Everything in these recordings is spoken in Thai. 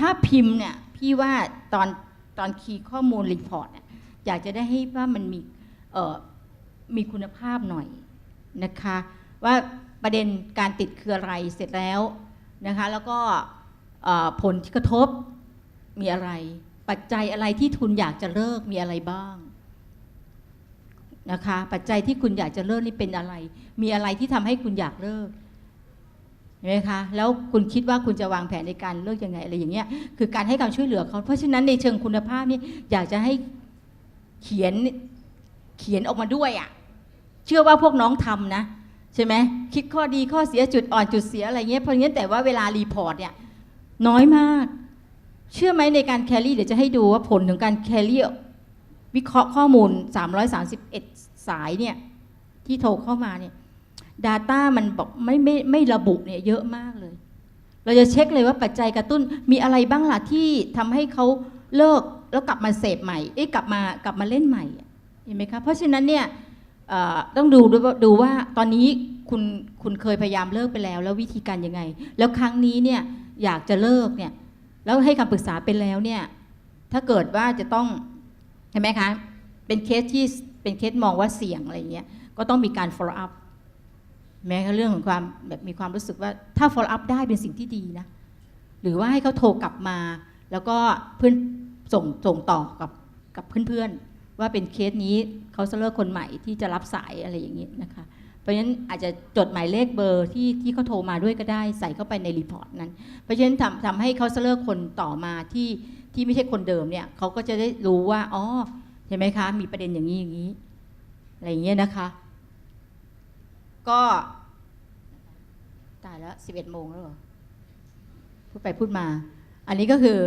ถ้าพิมพ์เนี่ยพี่ว่าตอนตอนคีย์ข้อมูลรีพอร์ตเนี่ยอยากจะได้ให้ว่ามันมีเอ่อมีคุณภาพหน่อยนะคะ ว่าประเด็นการติดคืออะไรเสร็จแล้วนะคะแล้วก็ผลที่กระทบมีอะไร ปัจจัยอะไรที่คุณอยากจะเลิกมีอะไรบ้างนะคะปัจจัยที่คุณอยากจะเลิกนี่เป็นอะไร มีอะไรที่ทำให้คุณอยากเลิก เห็นไหมคะแล้วคุณคิดว่าคุณจะวางแผนในการเลิกยังไงอะไรอย่างเงี้ยคือการให้การช่วยเหลือเขาเพราะฉะนั้นในเชิงคุณภาพนี่อยากจะให้เขียนเขียนออกมาด้วยอะ่ะเชื่อว่าพวกน้องทำนะใช่ไหมคิดข้อดีข้อเสียจุดอ่อนจุดเสียอะไรเงี้ยเพราะงั้นแต่ว่าเวลารีพอร์ตเนี่ยน้อยมาก เชื่อไหมในการแครี่เดี๋ยวจะให้ดูว่าผลของการแครี่วิเคราะห์ข้อมูล 331 สายเนี่ยที่โทรเข้ามาเนี่ย Data มันบอกไม่ไม่ไม่ระบุเนี่ยเยอะมากเลย เราจะเช็คเลยว่าปัจจัยกระตุ้นมีอะไรบ้างล่ะที่ทำให้เขาเลิกแล้วกลับมาเสพใหม่เอ๊ะกลับมากลับมาเล่นใหม่เห็นไหมคะเพราะฉะนั้นเนี่ยต้องดูดูว่าตอนนี้คุณคุณเคยพยายามเลิกไปแล้ว แล้ววิธีการยังไง แล้วครั้งนี้เนี่ยอยากจะเลิกเนี่ยแล้วให้คำปรึกษาไปแล้วเนี่ยถ้าเกิดว่าจะต้องเห็นไหมคะเป็นเคสที่เป็นเคสมองว่าเสี่ยงอะไรเงี้ยก็ต้องมีการ follow up แม้กระทั่งเรื่องของความแบบมีความรู้สึกว่าถ้า follow up ได้เป็นสิ่งที่ดีนะ หรือว่าให้เขาโทรกลับมา แล้วก็เพื่อนส่งส่งต่อกับกับเพื่อนๆ ว่าเป็นเคสนี้เขาเลิกคนใหม่ที่จะรับสายอะไรอย่างนี้นะคะ เพราะฉะนั้นอาจจะจดหมายเลขเบอร์ที่ที่เขาโทรมาด้วยก็ได้ใส่เข้าไปในรีพอร์ตนั้น เพราะฉะนั้นทำทำให้เขาเลิกคนต่อมาที่ที่ไม่ใช่คนเดิมเนี่ยเขาก็จะได้รู้ว่าอ๋อเห็นไหมคะ มีประเด็นอย่างนี้อย่างนี้อะไรอย่างเงี้ยนะคะ ก็ตายแล้วสิบเอ็ดโมงแล้วเหรอพูดไปพูดมา อันนี้ก็คือ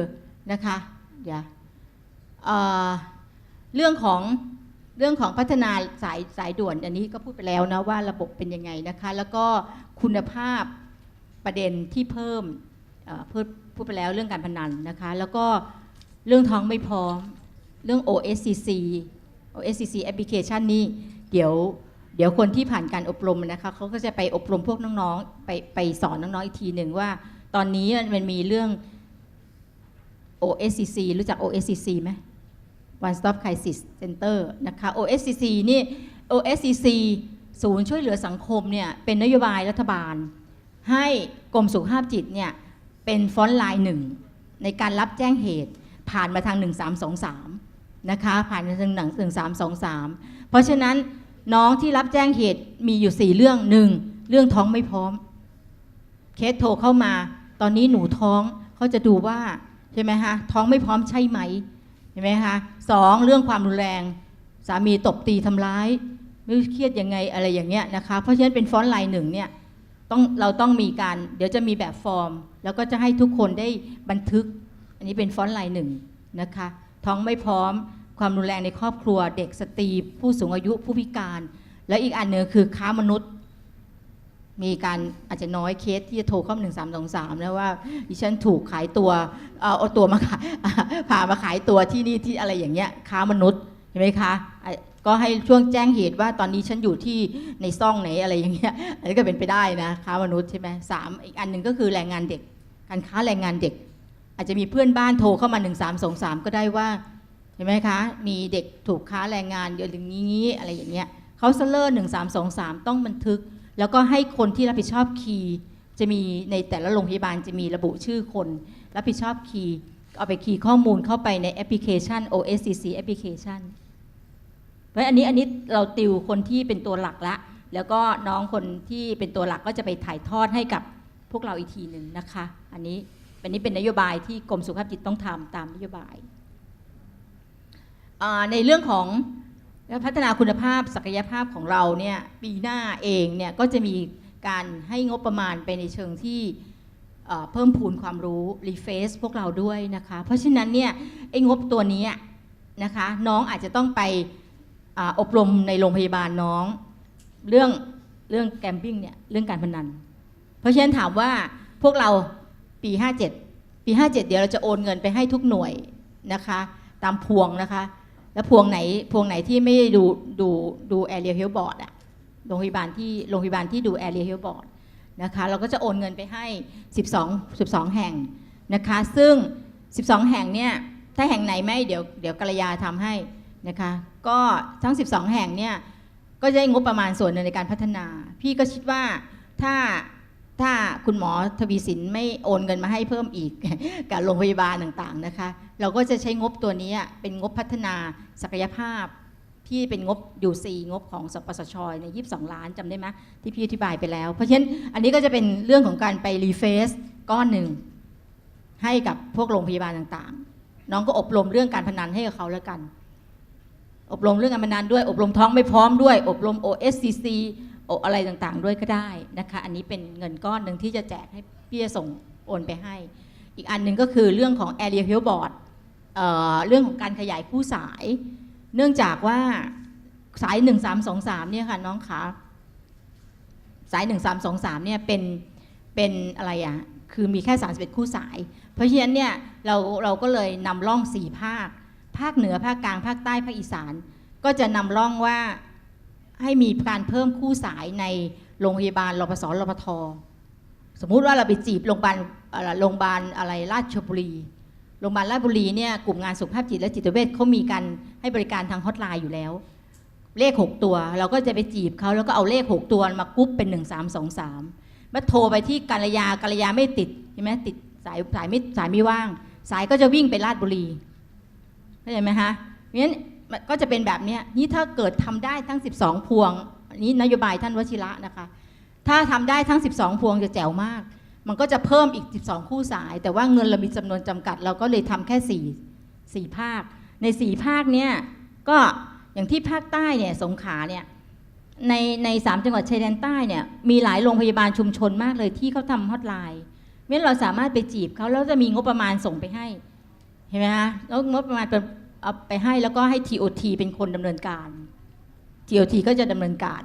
นะคะเดี๋ยวเอ่อเรื่องของเรื่องของพัฒนาสายสายด่วนอันนี้ก็พูดไปแล้วนะว่าระบบเป็นยังไงนะคะ แล้วก็คุณภาพประเด็นที่เพิ่มพูดพูดไปแล้วเรื่องการพนันนะคะ แล้วก็เรื่องท้องไม่พร้อมเรื่อง OSCC OSCC application นี่เดี๋ยว เดี๋ยวคนที่ผ่านการอบรมนะคะเขาก็จะไปอบรมพวกน้องๆ ไปไปสอนน้องๆอีกทีหนึ่งว่า ตอนนี้มันมีเรื่อง OSCC รู้จัก OSCC ไหม One Stop Crisis Center นะคะ OSCC นี่ OSCC ศูนย์ช่วยเหลือสังคมเนี่ยเป็นนโยบายรัฐบาล ให้กรมสุขภาพจิตเนี่ยเป็นฟอนต์ไลน์หนึ่งในการรับแจ้งเหตุผ่านมาทาง 1323 นะคะผ่านมาทางหนัง1323 เพราะฉะนั้น น้องที่รับแจ้งเหตุมีอยู่4เรื่องหนึ่งเรื่องท้องไม่พร้อม เคสโทรเข้ามา ตอนนี้หนูท้องเขาจะดูว่าใช่ไหมคะท้องไม่พร้อมใช่ไหมเห็นไหมคะสองเรื่องความรุนแรง สามีตบตีทำร้ายไม่เครียดยังไงอะไรอย่างเงี้ยนะคะเพราะฉะนั้นเป็นฟอนต์ไลน์หนึ่งเนี่ยต้องเราต้องมีการเดี๋ยวจะมีแบบฟอร์ม แล้วก็จะให้ทุกคนได้บันทึก อันนี้เป็นฟอนต์ไลน์หนึ่งนะคะท้องไม่พร้อม ความรุนแรงในครอบครัว เด็กสตรีผู้สูงอายุผู้พิการ และอีกอันหนึ่งคือค้ามนุษย์ มีการอาจจะน้อยเคสที่จะโทรเข้าหนึ่งสามสองสามนะว่าดิฉันถูกขายตัวเอาตัวมาขายพามาขายตัวที่นี่ที่อะไรอย่างเงี้ยค้ามนุษย์เห็นไหมคะก็ให้ช่วงแจ้งเหตุว่าตอนนี้ฉันอยู่ที่ในซ่องไหนอะไรอย่างเงี้ยอันนี้ก็เป็นไปได้นะค้ามนุษย์ใช่ไหมสามอีกอันหนึ่งก็คือแรงงานเด็ก การค้าแรงงานเด็ก อาจจะมีเพื่อนบ้านโทรเข้ามา1 3 2 3ก็ได้ว่า เห็นไหมคะ มีเด็กถูกค้าแรงงานเยอะอย่างนี้อะไรอย่างเงี้ยเขาเซเลอร์หนึ่งสามสองสามต้องบันทึก แล้วก็ให้คนที่รับผิดชอบคีย์จะมีในแต่ละโรงพยาบาลจะมีระบุชื่อคน รับผิดชอบคีย์เอาไปคีย์ข้อมูลเข้าไปในแอปพลิเคชัน OSCC แอปพลิเคชันเพราะอันนี้อันนี้เราติวคนที่เป็นตัวหลักละ แล้วก็น้องคนที่เป็นตัวหลักก็จะไปถ่ายทอดให้กับพวกเราอีกทีหนึ่งนะคะ อันนี้อันนี้เป็นนโยบายที่กรมสุขภาพจิตต้องทำตามนโยบาย ในเรื่องของพัฒนาคุณภาพศักยภาพของเราเนี่ยปีหน้าเองเนี่ยก็จะมีการให้งบประมาณไปในเชิงที่เพิ่มพูนความรู้รีเฟซพวกเราด้วยนะคะ เพราะฉะนั้นเนี่ยไอ้งบตัวนี้นะคะน้องอาจจะต้องไปออบรมในโรงพยาบาลน้อง เรื่องเรื่องแกมปิ้งเนี่ยเรื่องการพนัน เพราะฉะนั้นถามว่าพวกเราปี 57 ปี 57 เดี๋ยวเราจะโอนเงินไปให้ทุกหน่วยนะคะ ตามพวงนะคะ แล้วพวงไหนพวงไหนที่ไม่ด้ดูดูดู area health board อะโรงพยาบาลที่โรงพยาบาลที่ดู area health board นะคะเราก็จะโอนเงินไปให้ 12 12 แห่งนะคะ ซึ่ง 12 แห่งเนี่ยถ้าแห่งไหนไม่เดี๋ยวเดี๋ยวกัลยาทำให้นะคะก็ทั้ง 12 แห่งเนี่ยก็จะได้งบประมาณส่วนหนึ่งในการพัฒนา พี่ก็คิดว่าถ้า ถ้าคุณหมอทวีสินไม่โอนเงินมาให้เพิ่มอีกกับโรงพยาบาลต่างๆนะคะ เราก็จะใช้งบตัวนี้เป็นงบพัฒนาศักยภาพที่เป็นงบอยู่ซีงบของสปสชใน 22 ล้านจำได้ไหมที่พี่อธิบายไปแล้ว เพราะฉะนั้นอันนี้ก็จะเป็นเรื่องของการไปรีเฟซก้อนหนึ่งให้กับพวกโรงพยาบาลต่างๆ น้องก็อบรมเรื่องการพนันให้กับเขาแล้วกัน อบรมเรื่องการพนันด้วย อบรมท้องไม่พร้อมด้วย อบรม OSCC ออะไรต่างๆด้วยก็ได้นะคะ อันนี้เป็นเงินก้อนหนึ่งที่จะแจกให้พี่จะส่งโอนไปให้ อีกอันหนึ่งก็คือเรื่องของ Area Health Board เเรื่องของการขยายคู่สาย เนื่องจากว่าสาย 1323เนี่ยค่ะน้องขาสาย 1323เนี่ยเป็นเป็นอะไรอะคือมีแค่31คู่สาย เพราะฉะนั้นเนี่ยเราเราก็เลยนำร่อง 4 ภาค ภาคเหนือภาคกลางภาคใต้ภาคอีสาน ก็จะนำร่องว่า ให้มีการเพิ่มคู่สายในโรงพยาบาลรพสรพทสมมุติว่าเราไปจีบโรงพยาบาลเอ่อโรงพยาบาลอะไรราชบุรีโรงพยาบาลราชบุรีเนี่ยกลุ่มงานสุขภาพจิตและจิตเวชเขามีการให้บริการทางฮอตไลน์อยู่แล้ว เลข 6 ตัว เราก็จะไปจีบเขาแล้วก็เอาเลข 6 ตัวมากรุ๊ปเป็น 1323มาโทรไปที่กัลยากัลยาไม่ติดใช่ไหมติดสายสายไม่สายไม่ว่าง สายก็จะวิ่งไปราชบุรีเข้าใจไหมฮะเพราะฉะนั้น ก็จะเป็นแบบนี้นี่ถ้าเกิดทำได้ทั้ง 12 พวงนี้นโยบายท่านวชิระนะคะ ถ้าทำได้ทั้ง 12 พวงจะแจ๋วมาก มันก็จะเพิ่มอีก 12 คู่สาย แต่ว่าเงินเรามีจำนวนจำกัด เราก็เลยทำแค่4 4ภาค ใน 4 ภาคเนี่ยก็อย่างที่ภาคใต้เนี่ยสงขลาเนี่ยในในสามจังหวัดชายแดนใต้เนี่ยมีหลายโรงพยาบาลชุมชนมากเลยที่เขาทำฮอตไลน์เพราะฉะนั้นเราสามารถไปจีบเขาแล้วจะมีงบประมาณส่งไปให้ เห็นไหมคะแล้วงบประมาณเป็น เอาไปให้แล้วก็ให้ TOT เป็นคนดำเนินการ TOT ก็จะดำเนินการ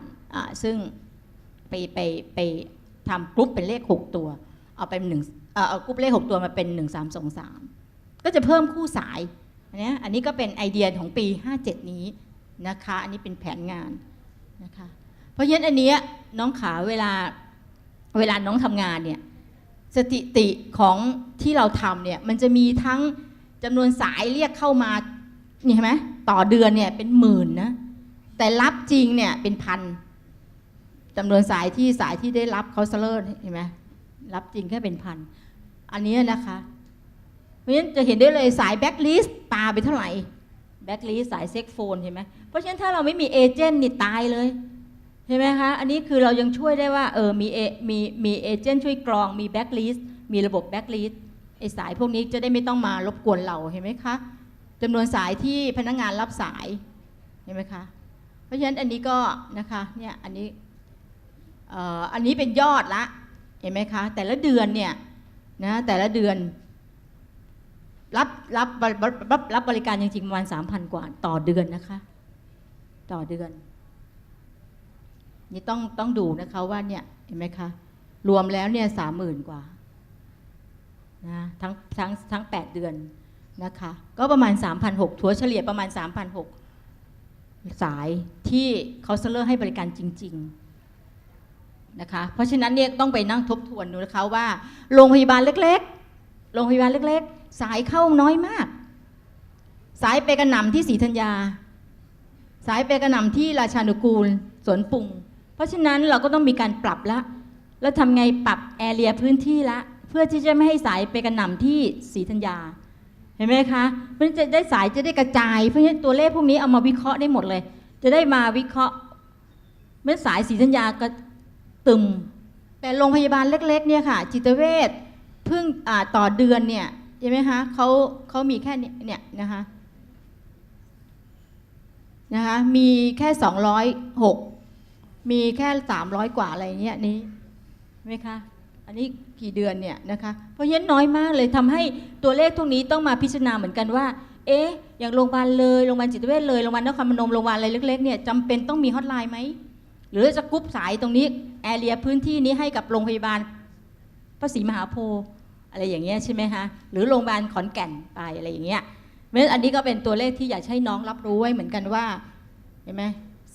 ซึ่งไปไปไปทำกรุ๊ปเป็นเลข 6 ตัว เอาเป็นหนึ่งเอากรุ๊ปเลข 6 ตัวมาเป็น 1 3 2 3 ก็จะเพิ่มคู่สายอันนี้อันนี้ก็เป็นไอเดียของปี 57 นี้นะคะ อันนี้เป็นแผนงานนะคะเพราะฉะนั้นอันนี้น้องขาเวลาเวลาน้องทำงานเนี่ยสถิติของที่เราทำเนี่ยมันจะมีทั้งจำนวนสายเรียกเข้ามา นี่เห็นไหมต่อเดือนเนี่ยเป็นหมื่นนะแต่รับจริงเนี่ยเป็นพันจำนวนสายที่สายที่ได้รับเขาเซเลอร์เห็นไหมรับจริงแค่เป็นพัน อันนี้นะคะ เพราะฉะนั้นจะเห็นได้เลยสายแบ็กลิสต์ปาไปเท่าไหร่แบ็กลิสต์สายเซ็กโฟนเห็นไหมเพราะฉะนั้นถ้าเราไม่มีเอเจนต์นี่ตายเลยเห็นไหมคะ อันนี้คือเรายังช่วยได้ว่าเออมีเอมีมีเอเจนต์ช่วยกรองมีแบ็กลิสต์มีระบบแบ็กลิสต์ไอสายพวกนี้จะได้ไม่ต้องมารบกวนเราเห็นไหมคะ จำนวนสายที่พนักงานรับสายเห็นไหมคะเพราะฉะนั้นอันนี้ก็นะคะเนี่ยอันนี้อันนี้เป็นยอดละเห็นไหมคะแต่ละเดือนเนี่ยนะแต่ละเดือนรับรับรับรับรับบริการจริงๆประมาณสามพันกว่าต่อเดือนนะคะ ต่อเดือน นี่ต้องต้องดูนะคะว่าเนี่ยเห็นไหมคะรวมแล้วเนี่ยสามหมื่นกว่านะทั้งทั้งทั้งแปดเดือน นะคะก็ประมาณ 3,600ถัวเฉลี่ยประมาณ 3,600 สายที่เขาเซเลอร์ให้บริการจริง ๆ นะคะ เพราะฉะนั้นเนี่ยต้องไปนั่งทบทวนดูนะคะว่า โรงพยาบาลเล็กๆ โรงพยาบาลเล็ก ๆ สายเข้าน้อยมาก สายไปกระหน่ำที่ศรีธัญญา สายไปกระหน่ำที่ราชานุกูลสวนปุง เพราะฉะนั้นเราก็ต้องมีการปรับละ แล้วทำไงปรับแอเรียพื้นที่ละ เพื่อที่จะไม่ให้สายไปกระหน่ำที่ศรีธัญญา เห็นไหมคะเพราะฉะนั้นจะได้สายจะได้กระจาย เพราะฉะนั้นตัวเลขพวกนี้เอามาวิเคราะห์ได้หมดเลย จะได้มาวิเคราะห์เมื่อสายศรีธัญญาก็ตึม แต่โรงพยาบาลเล็ก ๆ เนี่ยค่ะ จิตเวชเพิ่งต่อเดือนเนี่ยใช่ไหมคะเขาเขามีแค่เนี่ยนะคะนะคะมีแค่สองร้อยหกมีแค่สามร้อยกว่าอะไรเนี่ยนี้ไหมคะ อันนี้กี่เดือนเนี่ยนะคะเพราะฉะนั้นน้อยมากเลยทำให้ตัวเลขพวกนี้ต้องมาพิจารณาเหมือนกันว่า เอ๊ะอย่างโรงพยาบาลเลยโรงพยาบาลจิตเวชเลยโรงพยาบาลนครพนมโรงพยาบาลอะไรเล็กๆเนี่ยจำเป็นต้องมีฮอตไลน์ไหมหรือจะกรุ๊ปสายตรงนี้แอเรียพื้นที่นี้ให้กับโรงพยาบาลพระศรีมหาโพธิ์อะไรอย่างเงี้ยใช่ไหมคะหรือโรงพยาบาลขอนแก่นไปอะไรอย่างเงี้ยเพราะฉะนั้นอันนี้ก็เป็นตัวเลขที่อยากให้น้องรับรู้ไว้เหมือนกันว่าเห็นไหม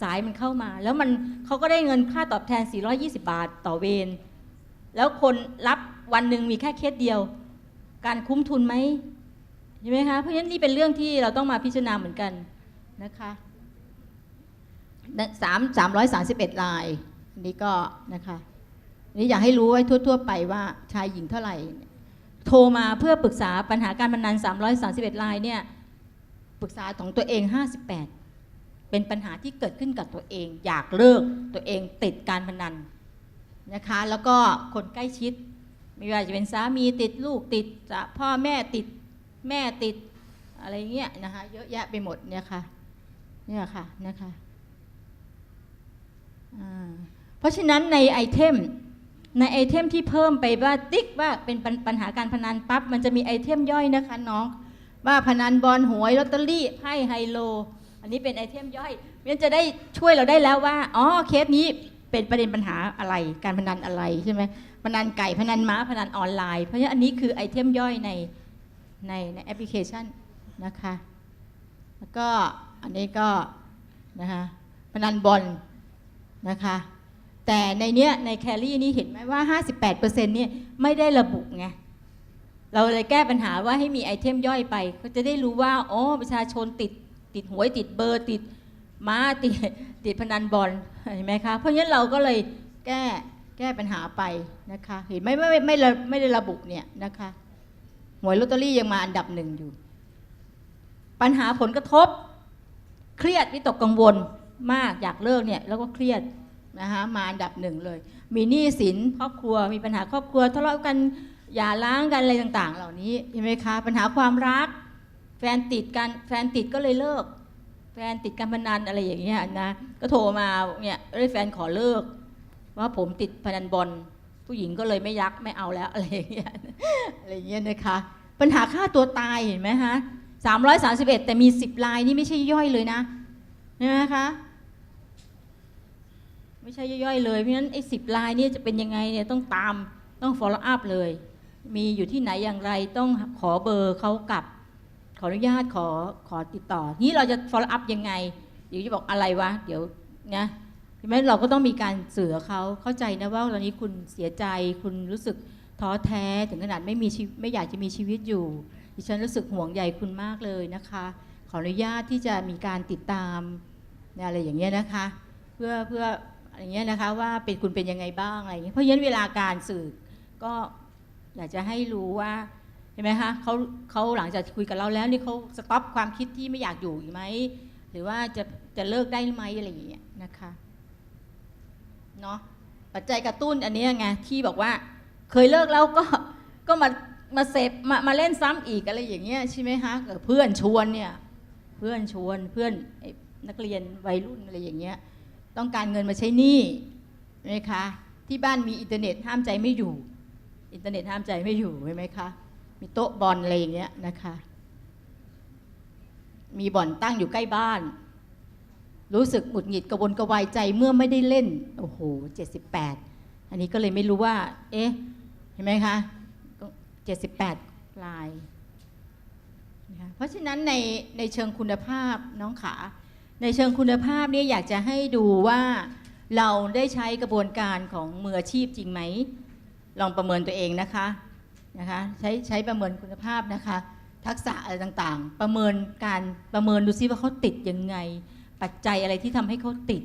สายมันเข้ามา แล้วมันเขาก็ได้เงินค่าตอบแทน 420 บาทต่อเวร แล้วคนรับวันหนึ่งมีแค่เคสเดียว การคุ้มทุนไหมใช่ไหมคะเพราะฉะนั้นนี่เป็นเรื่องที่เราต้องมาพิจารณาเหมือนกันนะคะสามสามร้อยสามสิบเอ็ดลายนี้ก็นะคะนี่อยากให้รู้ไว้ทั่ว ๆ ไปว่าชายหญิงเท่าไหร่ โทรมาเพื่อปรึกษาปัญหาการพนัน331รายเนี่ยปรึกษาของตัวเอง 58 เป็นปัญหาที่เกิดขึ้นกับตัวเอง อยากเลิกตัวเองติดการพนัน นะคะ แล้วก็คนใกล้ชิด ไม่ว่าจะเป็นสามีติดลูกติดจะพ่อแม่ติดแม่ติดอะไรเงี้ยนะคะเยอะแยะไปหมดเนี่ยค่ะเนี่ยค่ะนะคะอ่าเพราะฉะนั้นในไอเทมในไอเทมที่เพิ่มไปว่าติ๊กว่าเป็นปัญปัญหาการพนันปั๊บมันจะมีไอเทมย่อยนะคะน้องว่าพนันบอลหวยลอตเตอรี่ไพ่ไฮโล อันนี้เป็นไอเทมย่อยมันจะได้ช่วยเราได้แล้วว่าอ๋อเคสนี้ เป็นประเด็นปัญหาอะไร การพนันอะไรใช่ไหมพนันไก่พนันม้าพนันออนไลน์ เพราะฉะนั้นอันนี้คือไอเทมย่อยในในในแอปพลิเคชันนะคะ แล้วก็อันนี้ก็นะคะพนันบอลนะคะ แต่ในเนี้ยในแคลรี่นี่เห็นไหมว่า 58%เนี่ยไม่ได้ระบุไงเราเลยแก้ปัญหาว่าให้มีไอเทมย่อยไป ก็จะได้รู้ว่า อ๋อ ประชาชนติดติดหวยติดเบอร์ติด ม้าติดติดพนันบอลเห็นไหมคะ เพราะงั้นเราก็เลยแก้แก้ปัญหาไปนะคะเห็นไหมไม่ไม่ไม่ไม่ไม่ได้ระบุเนี่ยนะคะหวยลอตเตอรี่ยังมาอันดับหนึ่งอยู่ ปัญหาผลกระทบ เครียดวิตกกังวลมากอยากเลิกเนี่ยแล้วก็เครียดนะคะมาอันดับหนึ่งเลย มีหนี้สินครอบครัวมีปัญหาครอบครัวทะเลาะกันอย่าล้างกันอะไรต่างๆ เหล่านี้เห็นไหมคะปัญหาความรัก แฟนติดกันแฟนติดก็เลยเลิก แฟนติดการพนันอะไรอย่างเงี้ยนะก็โทรมาเนี่ยเอ้ยแฟนขอเลิก ว่าผมติดพนันบอลผู้หญิงก็เลยไม่ยักไม่เอาแล้วอะไรอย่างเงี้ยอะไรอย่างเงี้ยนะคะ ปัญหาฆ่าตัวตายเห็นไหมฮะสามร้อยสามสิบเอ็ดแต่มีสิบลายนี่ไม่ใช่ย่อยเลยนะเห็นไหมคะไม่ใช่ย่อยๆเลยเพราะฉะนั้นไอ้สิบลายนี่จะเป็นยังไงเนี่ยต้องตามต้อง follow up เลย มีอยู่ที่ไหนอย่างไรต้องขอเบอร์เขากลับ ออนุญาตขอขอติดต่อ นี้เราจะ follow up ยังไง เดี๋ยวจะบอกอะไรวะ เดี๋ยวนะใช่ไหมเราก็ต้องมีการเสือเขาเข้าใจนะว่าตอนนี้คุณเสียใจคุณรู้สึกท้อแท้ถึงขนาดไม่มีชีวิตไม่อยากจะมีชีวิตอยู่ดิฉันรู้สึกห่วงใยคุณมากเลยนะคะ ขออนุญาตที่จะมีการติดตามอะไรอย่างเงี้ยนะคะ เพื่อเพื่ออะไรเงี้ยนะคะว่าเป็นคุณเป็นยังไงบ้างอะไรอย่างเงี้ยเพราะฉะนั้นเวลาการสื่อก็อยากจะให้รู้ว่า เห็นไหมคะเขาเขาหลังจากคุยกับเราแล้วนี่เขาสต็อปความคิดที่ไม่อยากอยู่อีกไหมหรือว่าจะจะเลิกได้ไหมอะไรอย่างเงี้ยนะคะเนาะปัจจัยกระตุ้นอันนี้ไงที่บอกว่าเคยเลิกแล้วก็ก็มามาเสพมามาเล่นซ้ำอีกอะไรอย่างเงี้ยใช่ไหมคะเออเพื่อนชวนเนี่ยเพื่อนชวนเพื่อนนักเรียนวัยรุ่นอะไรอย่างเงี้ยต้องการเงินมาใช้หนี้ใช่ไหมคะที่บ้านมีอินเทอร์เน็ตห้ามใจไม่อยู่ อินเทอร์เน็ตห้ามใจไม่อยู่ใช่ไหมคะ มีโต๊ะบอลอะไรอย่างเงี้ยนะคะ มีบ่อนตั้งอยู่ใกล้บ้าน รู้สึกหงุดหงิดกระวนกระวายใจเมื่อไม่ได้เล่น โอ้โหเจ็ดสิบแปดอันนี้ก็เลยไม่รู้ว่า เอ๊ะ เห็นไหมคะเจ็ดสิบแปดลายนะคะเพราะฉะนั้นในในเชิงคุณภาพน้องขา ในเชิงคุณภาพนี่อยากจะให้ดูว่าเราได้ใช้กระบวนการของมืออาชีพจริงไหม ลองประเมินตัวเองนะคะ นะคะใช้ใช้ประเมินคุณภาพนะคะ ทักษะอะไรต่างๆ ประเมินการประเมินดูซิว่าเขาติดยังไง ปัจจัยอะไรที่ทำให้เขาติด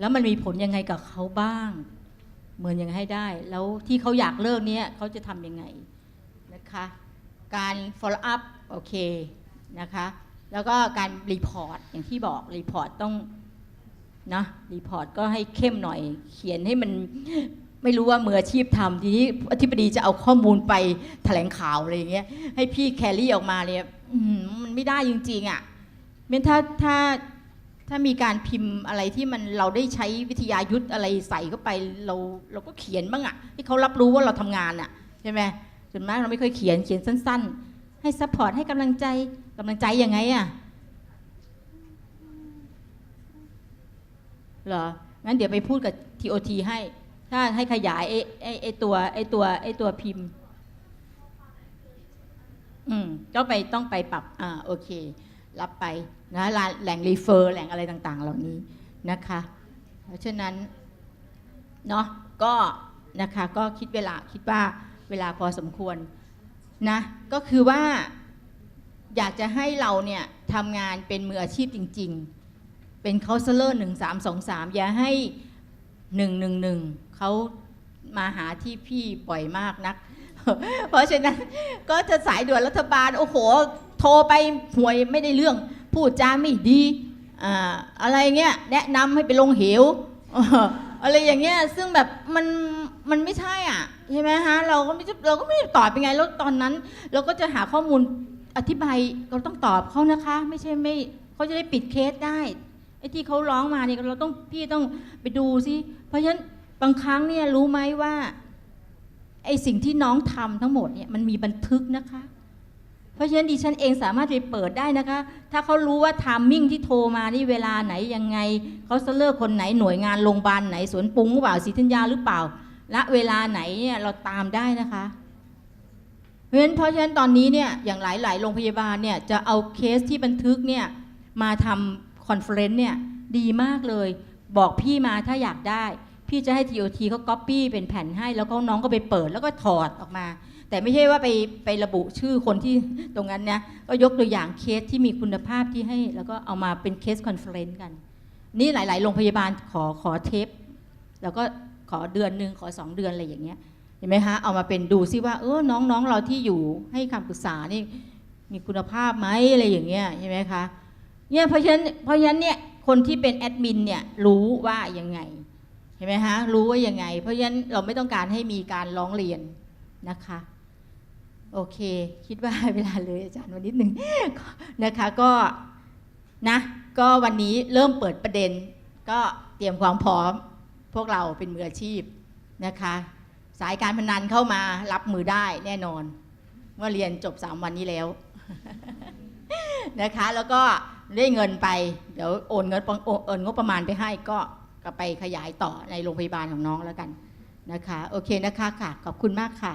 แล้วมันมีผลยังไงกับเขาบ้างเหมือนยังไงให้ได้ แล้วที่เขาอยากเลิกเนี้ยเขาจะทำยังไงนะคะการ follow up โอเคนะคะแล้วก็การรีพอร์ตอย่างที่บอกรีพอร์ตต้องนะรีพอร์ตก็ให้เข้มหน่อย เขียนให้มัน ไม่รู้ว่ามืออาชีพทำทีนี้อธิบดีจะเอาข้อมูลไปแถลงข่าวอะไรอย่างเงี้ยให้พี่แคลรี่ออกมาเลยอืมมันไม่ได้จริงๆอะ่ะเมื่อถ้าถ้าถ้ามีการพิมพ์อะไรที่มันเราได้ใช้วิทยายุทธอะไรใส่เข้าไปเราเราก็เขียนบ้างอะ่ะให้เขารับรู้ว่าเราทำงานอะ่ะใช่ไหมส่วนมากเราไม่ค่อยเขียนเขียนสั้น ๆ ให้ซัพพอร์ตให้กำลังใจกำลังใจยังไงอะ่ะเหรองั้นเดี๋ยวไปพูดกับ TOT ให้ ถ้าให้ขยายไอ้ไอ้ไอ้ตัวไอ้ตัวไอ้ตัวพิมพ์ อืมก็ไปต้องไปปรับ อ่า โอเค รับไปนะแหล่งรีเฟอร์แหล่งอะไรต่าง ๆ เหล่านี้นะคะ เพราะฉะนั้นเนาะก็นะคะก็คิดเวลาคิดว่าเวลาพอสมควรนะก็คือว่าอยากจะให้เราเนี่ยทำงานเป็นมืออาชีพจริง ๆ เป็น c o u n s e l o r หนึ่งสามสองสามอย่าให้หนึ่งหนึ่งหนึ่ง เขามาหาที่พี่บ่อยมากนัก เพราะฉะนั้นก็จะสายด่วนรัฐบาล โอ้โห โทรไปห่วยไม่ได้เรื่อง พูดจาไม่ดีอ่าอะไรเงี้ย แนะนำให้ไปลงเหว อะไรอย่างเงี้ย ซึ่งแบบมันมันไม่ใช่อะ ใช่ไหมฮะ เราก็ไม่เราก็ไม่ได้ตอบเป็นไง แล้วตอนนั้น เราก็จะหาข้อมูลอธิบายเราต้องตอบเขานะคะ ไม่ใช่ไม่เขาจะได้ปิดเคสได้ไอ้ที่เขาร้องมาเนี่ยเราต้องพี่ต้องไปดูซิเพราะฉะนั้น บางครั้งเนี่ยรู้ไหมว่าไอสิ่งที่น้องทำทั้งหมดเนี่ยมันมีบันทึกนะคะ เพราะฉะนั้นดิฉันเองสามารถไปเปิดได้นะคะ ถ้าเขารู้ว่าทามมิ่งที่โทรมานี่เวลาไหนยังไงเขาจะเลิกคนไหนหน่วยงานโรงพยาบาลไหนสวนปรุงหรือเปล่าศรีธัญญาหรือเปล่า และเวลาไหนเนี่ยเราตามได้นะคะ เพราะฉะนั้นเพราะฉะนั้นตอนนี้เนี่ยอย่างหลาย ๆ โรงพยาบาลเนี่ยจะเอาเคสที่บันทึกเนี่ยมาทำคอนเฟอเรนซ์เนี่ยดีมากเลย บอกพี่มาถ้าอยากได้ พี่จะให้ TOT เขาก๊อปปี้เป็นแผ่นให้ แล้วก็น้องก็ไปเปิดแล้วก็ถอดออกมา แต่ไม่ใช่ว่าไปไประบุชื่อคนที่ตรงนั้นนะก็ยกตัวอย่างเคสที่มีคุณภาพที่ให้ แล้วก็เอามาเป็นเคสคอนเฟอเรนซ์กัน นี่หลาย ๆ โรงพยาบาลขอขอเทป แล้วก็ขอเดือนหนึ่งขอสองเดือนอะไรอย่างเงี้ยเห็นไหมคะเอามาเป็นดูซิว่าเออน้องๆเราที่อยู่ให้คำปรึกษานี่มีคุณภาพไหมอะไรอย่างเงี้ยใช่ไหมคะเนี่ยเพราะฉะนั้นเพราะฉะนั้นเนี่ยคนที่เป็นแอดมินเนี่ยรู้ว่ายังไง ห็นไหมคะรู้ว่ายังไง เพราะฉะนั้นเราไม่ต้องการให้มีการร้องเรียนนะคะ โอเค คิดว่าเวลาเลยอาจารย์วันนิดหนึ่งนะคะก็นะ ก็วันนี้เริ่มเปิดประเด็น ก็เตรียมความพร้อม พวกเราเป็นมืออาชีพนะคะ สายการพนันเข้ามารับมือได้แน่นอน เมื่อเรียนจบ3วันนี้แล้วนะคะ แล้วก็ได้เงินไป เดี๋ยวโอนเงินโอนโอนงบประมาณไปให้ก็ ก็ไปขยายต่อในโรงพยาบาลของน้องแล้วกันนะคะ โอเคนะคะค่ะ ขอบคุณมากค่ะ